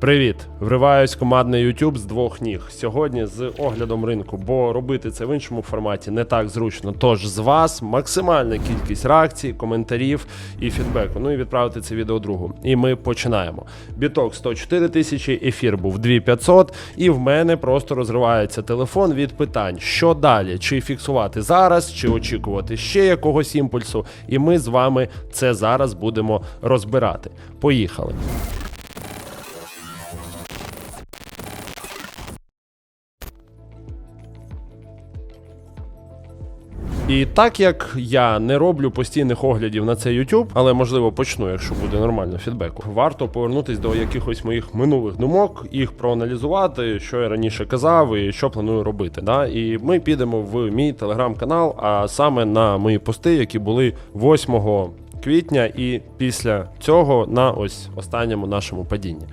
Привіт! Вриваюсь командний YouTube з двох ніг. Сьогодні з оглядом ринку, бо робити це в іншому форматі не так зручно. Тож з вас максимальна кількість реакцій, коментарів і фідбеку. Ну і відправити це відео другу. І ми починаємо. Біток 104 тисячі, ефір був 2500, і в мене просто розривається телефон від питань, що далі, чи фіксувати зараз, чи очікувати ще якогось імпульсу. І ми з вами це зараз будемо розбирати. Поїхали. І так як я не роблю постійних оглядів на цей YouTube, але можливо почну, якщо буде нормально фідбеку, варто повернутись до якихось моїх минулих думок, їх проаналізувати, що я раніше казав і що планую робити. Да? І ми підемо в мій телеграм-канал, а саме на мої пости, які були 8 квітня, і після цього на ось останньому нашому падінні.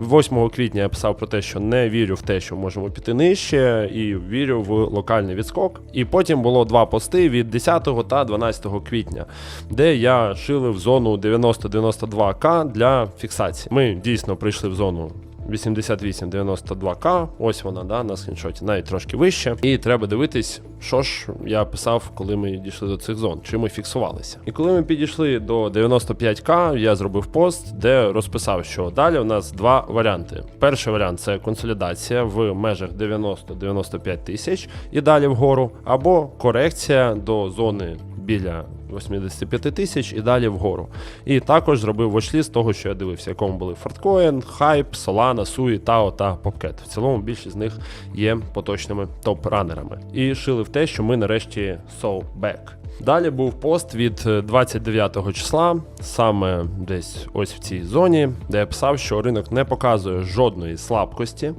8 квітня я писав про те, що не вірю в те, що можемо піти нижче, і вірю в локальний відскок. І потім було два пости від 10 та 12 квітня, де я шилив зону 90-92К для фіксації. Ми дійсно прийшли в зону. 88-92К, ось вона да, на скріншоті, навіть трошки вище. І треба дивитись, що ж я писав, коли ми дійшли до цих зон, чи ми фіксувалися. І коли ми підійшли до 95К, я зробив пост, де розписав, що далі у нас два варіанти. Перший варіант це консолідація в межах 90-95 тисяч і далі вгору, або корекція до зони біля 85 тисяч і далі вгору. І також зробив вочлі з того, що я дивився, якому були Форткоін, Hype, Solana, Sui, Tao та Popcat. В цілому більшість з них є поточними топ-ранерами. І шили в те, що ми нарешті so back. Далі був пост від е, 29 числа, саме десь ось в цій зоні, де я писав, що ринок не показує жодної слабкості.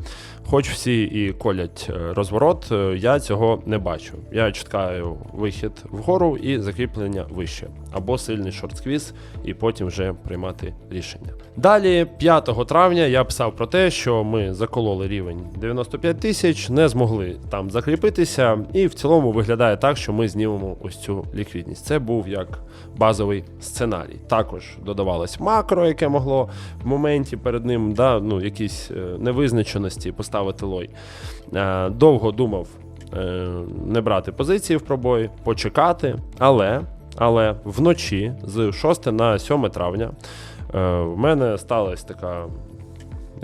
Хоч всі і колять е, розворот, е, я цього не бачу. Я чекаю вихід вгору і закріплення вище, або сильний шорт-сквіз, і потім вже приймати рішення. Далі, 5 травня, я писав про те, що ми закололи рівень 95 тисяч, не змогли там закріпитися, і в цілому виглядає так, що ми знімемо ось цю ліквідність. Це був як базовий сценарій. Також додавалось макро, яке могло в моменті перед ним да, ну, якісь е, невизначеності поставити лой. Е, Довго думав е, не брати позиції в пробої, почекати, але, але вночі з 6 на 7 травня е, в мене сталася така.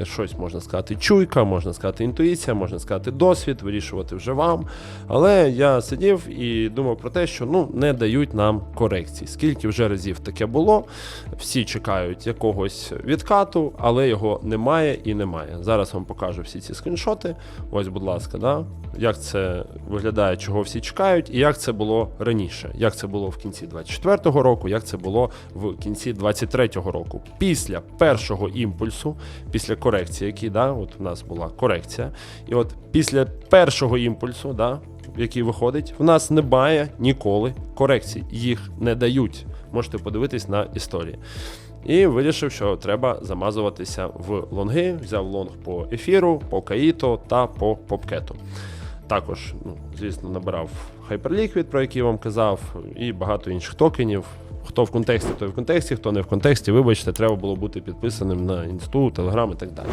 Щось можна сказати, чуйка, можна сказати, інтуїція, можна сказати, досвід, вирішувати вже вам. Але я сидів і думав про те, що ну не дають нам корекцій. Скільки вже разів таке було, всі чекають якогось відкату, але його немає і немає. Зараз вам покажу всі ці скріншоти. Ось, будь ласка, да? як це виглядає, чого всі чекають, і як це було раніше, як це було в кінці 24-го року, як це було в кінці 23-го року. Після першого імпульсу, після корекції, який да, от у нас була корекція, і от після першого імпульсу, да, який виходить, в нас немає ніколи корекцій. Їх не дають. Можете подивитись на історії. І вирішив, що треба замазуватися в лонги. Взяв лонг по ефіру, по Каїто та по попкету. Також, ну, звісно, набирав Hyperliquid, про який вам казав, і багато інших токенів. Хто в контексті, той в контексті, хто не в контексті, вибачте, треба було бути підписаним на інсту, телеграм і так далі.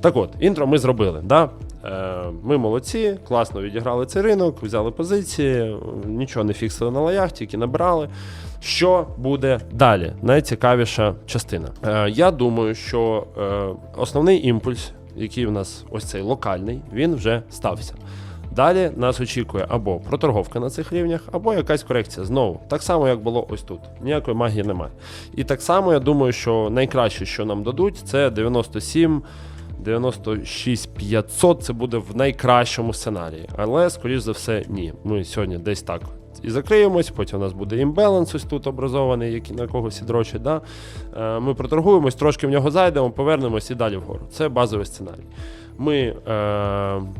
Так от, інтро ми зробили. Да? Е, ми молодці, класно відіграли цей ринок, взяли позиції, нічого не фіксили на лаях, тільки набирали. Що буде далі? Найцікавіша частина. Е, я думаю, що е, основний імпульс, який в нас ось цей локальний, він вже стався. Далі нас очікує або проторговка на цих рівнях, або якась корекція. Знову, так само, як було ось тут. Ніякої магії немає. І так само я думаю, що найкраще, що нам дадуть, це 97. 96 500 це буде в найкращому сценарії. Але, скоріш за все, ні. Ми сьогодні десь так і закриємось, потім у нас буде імбаланс ось тут образований, який на когось і дрочить. Да? Е, Ми проторгуємось, трошки в нього зайдемо, повернемось і далі вгору. Це базовий сценарій. Ми е,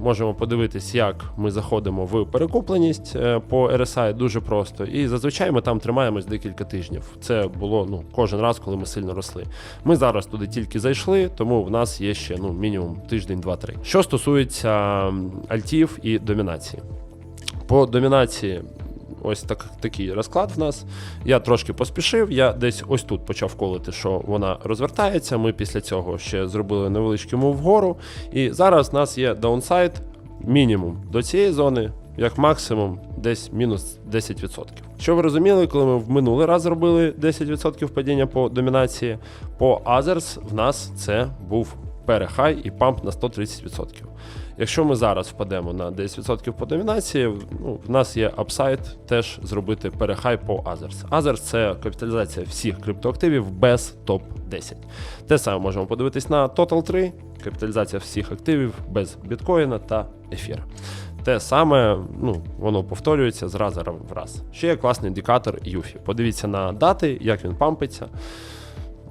можемо подивитись, як ми заходимо в перекупленість е, по RSI дуже просто. І зазвичай ми там тримаємось декілька тижнів. Це було ну, кожен раз, коли ми сильно росли. Ми зараз туди тільки зайшли, тому в нас є ще ну, мінімум тиждень, два-три. Що стосується альтів і домінації. По домінації ось так, такий розклад в нас. Я трошки поспішив, я десь ось тут почав колити, що вона розвертається. Ми після цього ще зробили невеличкий мув вгору. І зараз в нас є даунсайд мінімум до цієї зони, як максимум, десь мінус 10%. Що ви розуміли, коли ми в минулий раз зробили 10% падіння по домінації, по Others в нас це був перехай і памп на 130%. Якщо ми зараз впадемо на 10% по домінації, ну, в нас є апсайд теж зробити перехай по Others. Others – це капіталізація всіх криптоактивів без топ-10. Те саме можемо подивитись на Total 3, капіталізація всіх активів без біткоїна та ефіра. Те саме, ну, воно повторюється з разу в раз. Ще є класний індикатор Юфі. Подивіться на дати, як він пампиться.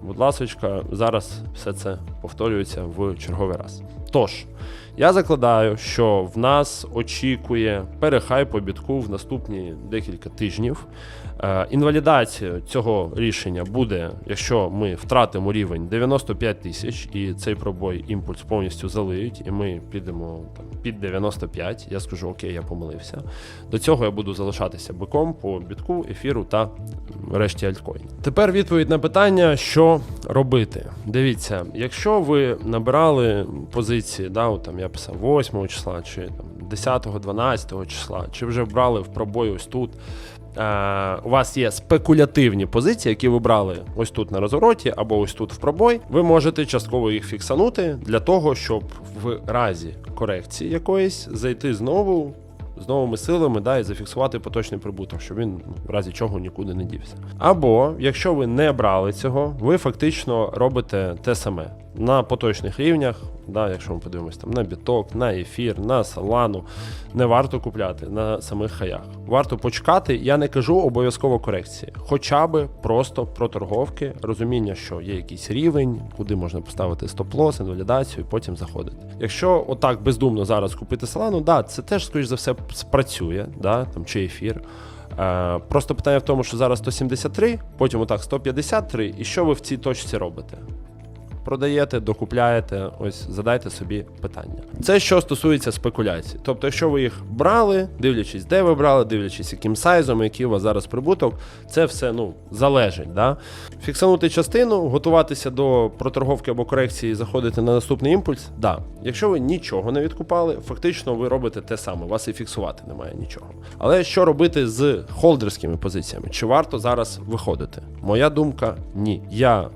Будь ласочка, зараз все це повторюється в черговий раз. Тож, я закладаю, що в нас очікує перехай по бітку в наступні декілька тижнів. Е, інвалідація цього рішення буде, якщо ми втратимо рівень 95 тисяч, і цей пробой імпульс повністю залиють, і ми підемо там, під 95. Я скажу, окей, я помилився. До цього я буду залишатися биком по бітку, ефіру та решті альткоїнів. Тепер відповідь на питання, що робити. Дивіться, якщо ви набирали позиції, да, там я писав 8 числа, чи там 10, 12 числа, чи вже брали в пробой ось тут. Е, у вас є спекулятивні позиції, які ви брали ось тут на розвороті або ось тут в пробой. Ви можете частково їх фіксанути для того, щоб в разі корекції якоїсь зайти знову з новими силами да, і зафіксувати поточний прибуток, щоб він в разі чого нікуди не дівся. Або якщо ви не брали цього, ви фактично робите те саме на поточних рівнях. Да, якщо ми подивимось там на біток, на ефір, на салану, не варто купляти на самих хаях. Варто почекати. Я не кажу обов'язково корекції, хоча би просто проторговки, розуміння, що є якийсь рівень, куди можна поставити стоп-лос, інвалідацію, і потім заходити. Якщо отак бездумно зараз купити салану, да, це теж скоріш за все спрацює, да, там чи ефір. Е, просто питання в тому, що зараз 173, потім отак 153, і що ви в цій точці робите? Продаєте, докупляєте, ось задайте собі питання. Це що стосується спекуляцій. Тобто, якщо ви їх брали, дивлячись, де ви брали, дивлячись, яким сайзом, який у вас зараз прибуток, це все ну, залежить. Да? Фіксанути частину, готуватися до проторговки або корекції, заходити на наступний імпульс. Да. Якщо ви нічого не відкупали, фактично ви робите те саме, у вас і фіксувати немає нічого. Але що робити з холдерськими позиціями? Чи варто зараз виходити? Моя думка ні. Я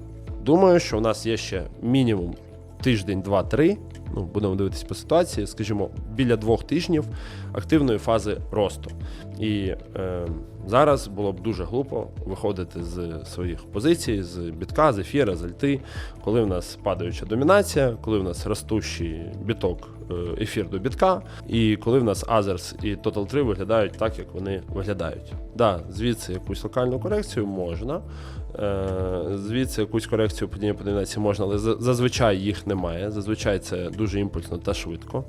Думаю, що у нас є ще мінімум тиждень, два-три. Ну, будемо дивитися по ситуації, скажімо, біля двох тижнів активної фази росту. І е, зараз було б дуже глупо виходити з своїх позицій, з бітка, з ефіра, з альти, коли в нас падаюча домінація, коли в нас ростущий біток е, ефір до бітка, і коли в нас Азерс і Total 3 виглядають так, як вони виглядають. Да, звідси якусь локальну корекцію можна. Е, звідси якусь корекцію падіння по домінації можна, але зазвичай їх немає. Зазвичай це дуже імпульсно та швидко.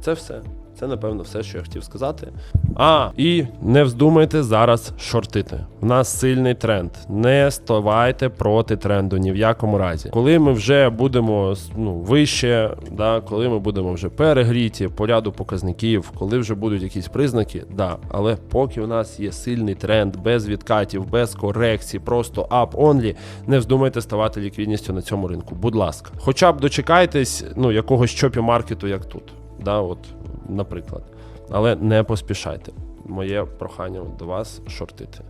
Це все. Це, напевно, все, що я хотів сказати. А, і не вздумайте зараз шортити. У нас сильний тренд. Не ставайте проти тренду ні в якому разі. Коли ми вже будемо ну, вище, да, коли ми будемо вже перегріті по ряду показників, коли вже будуть якісь признаки, да. Але поки у нас є сильний тренд, без відкатів, без корекцій, просто up only, не вздумайте ставати ліквідністю на цьому ринку. Будь ласка, хоча б дочекайтесь ну, якогось чопі маркету, як тут. Да, от наприклад. Але не поспішайте. Моє прохання до вас шортити.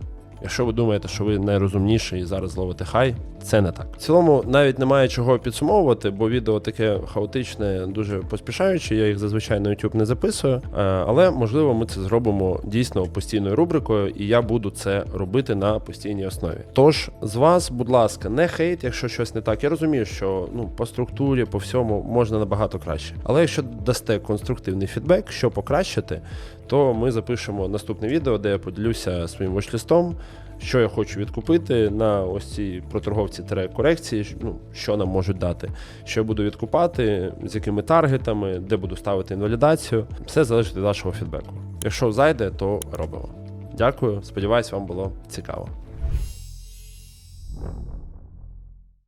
Якщо ви думаєте, що ви найрозумніші і зараз ловите хай, це не так. В цілому навіть немає чого підсумовувати, бо відео таке хаотичне, дуже поспішаюче. Я їх зазвичай на YouTube не записую. Е, але можливо, ми це зробимо дійсно постійною рубрикою, і я буду це робити на постійній основі. Тож з вас, будь ласка, не хейт, якщо щось не так. Я розумію, що ну по структурі, по всьому можна набагато краще. Але якщо дасте конструктивний фідбек, що покращити, то ми запишемо наступне відео, де я поділюся своїм вочлістом, що я хочу відкупити на ось цій проторговці корекції, ну, що нам можуть дати, що я буду відкупати, з якими таргетами, де буду ставити інвалідацію. Все залежить від вашого фідбеку. Якщо зайде, то робимо. Дякую, сподіваюсь, вам було цікаво.